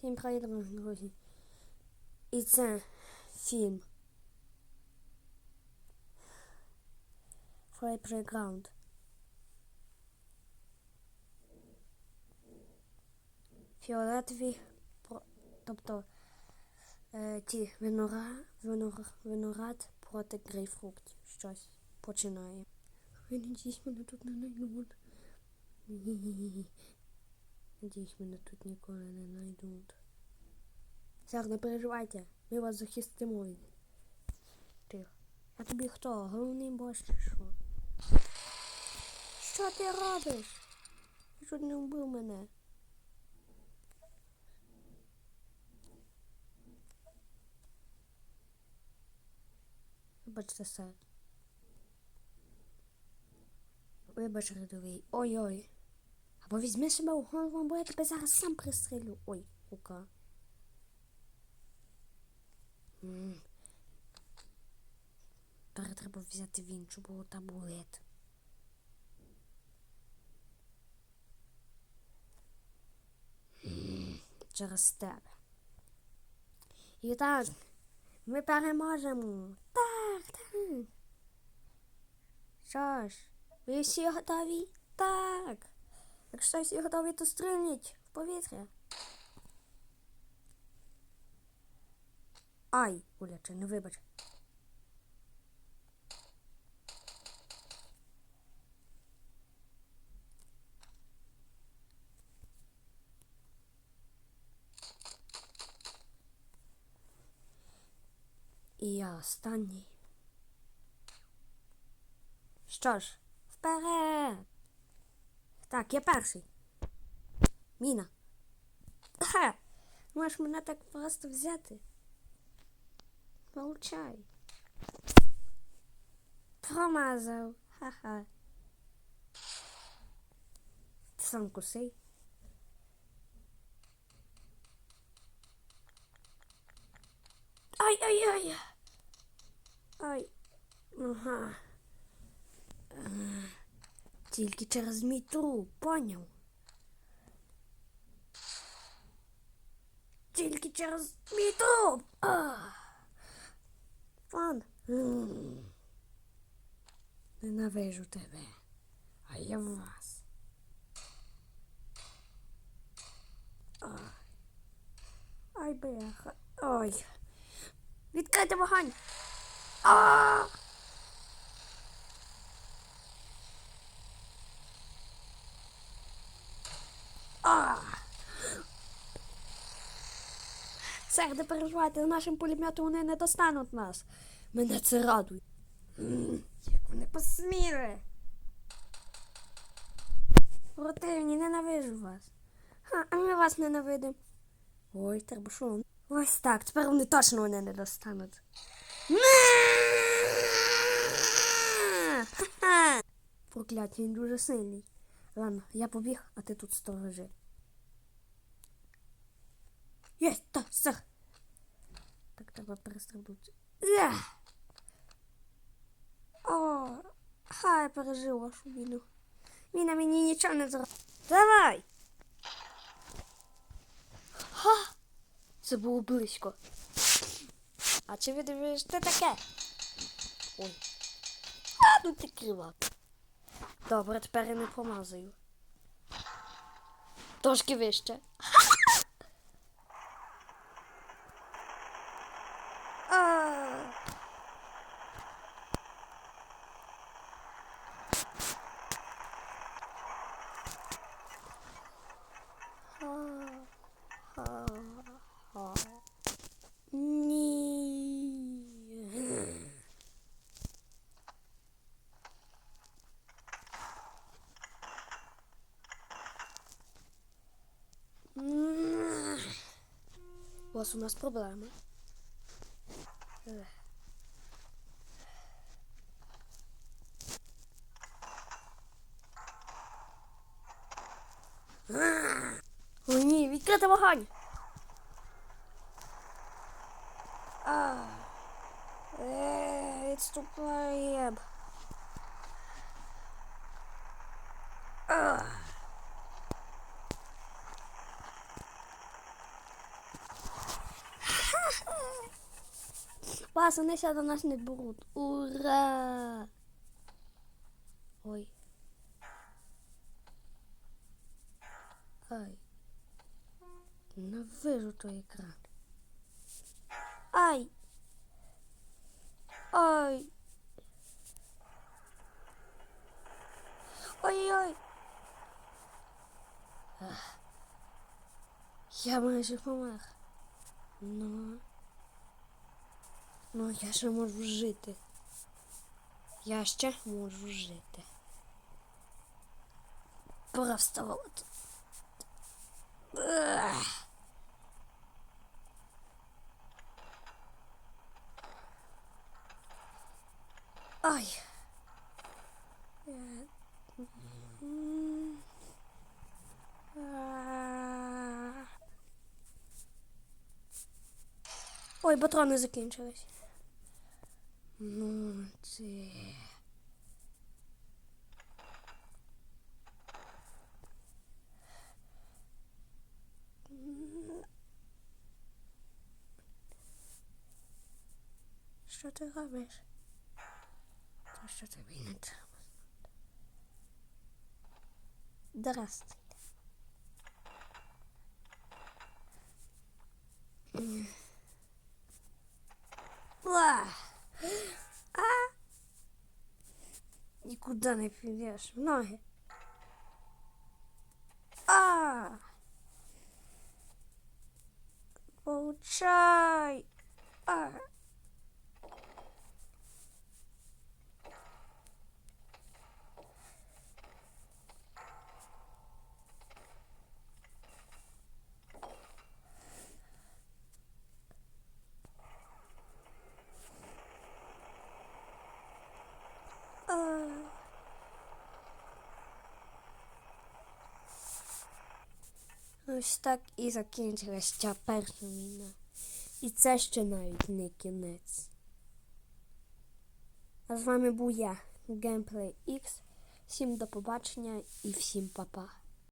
Всім привіт, друзі. І це фільм Free Playground. Фіолетові, тобто е, ті винора, винор, виноград проти грейпфруктів. Щось починає. Ви надіюсь, мене тут не знайдуть. Надіюсь, мене тут ніколи не знайдуть. Сер, не переживайте, ми вас захистимо від. Тихо. Я тобі хто? Головний бос чи що? Що ти робиш? Ти чуть не вбив мене. Вибачте, сер. Вибач, рядовий. Ой-ой. Або візьми себе у голову, бо я тебе зараз сам пристрелю. Ой, рука. Тепер треба взяти в іншу, бо табурет. М, Через тебе. І так, ми переможемо. Так, так. Що ж, ви всі готові? Так. Якщо всі готові, то стрільніть в повітря. Ай, Уляче, не вибач. І я останній. Що ж, вперед! Так, я перший. Міна. Ха! Можеш мене так просто взяти. Получай. Промазав. Ха-ха. Ти сам кусий. Ай-ай-ай. Ай. Ага. Е, Тільки через мій труп, поняв? Тільки через мій труп. Фан. Ненавижу тебе. А я вас. Ай. Ай, бляха. Ой. Відкрити вогонь. А! Сер, не переживайте, нашим пулеметом вони не достануть нас. Мене це радує. Як вони посміли. Противні, ненавижу вас. Ха, а ми вас ненавидимо. Ой, треба що? Ось так, тепер вони точно мене не достануть. Прокляття, він дуже сильний. Ладно, я побіг, а ти тут сторожи. Єсть, та, сер. Так треба перестрибнути. Є! О, хай пережив вашу війну. Він на мені нічого не зробив. Давай! Ха! Це було близько. А чи ви дивиш, ти таке? Ой. А, ну ти крива. Добре, тепер я не помазаю. Трошки вище. А. Ха. Ха. Ха. Ні. Ось у нас проблема. О, ні, відкрити вогонь. А. Е, Відступаємо. А. Вас вони ся до нас не беруть. Ура! Ой. Ай. Ненавижу той екран. Ай. Ай. Ой-ой. Я майже помер. Ну. Ну, я ще можу жити. Я ще можу жити. Пора вставати. Ай. Е. Ой, патрони закінчились. Ну, це. Що ти робиш? Та що тобі не треба? Здравствуйте. Ла. А. Нікуди не підеш. В Ноги. А. Получай. А. Ось так і закінчилась ця перша війна. І це ще навіть не кінець. А з вами був я, Gameplay X. Всім до побачення і всім па-па.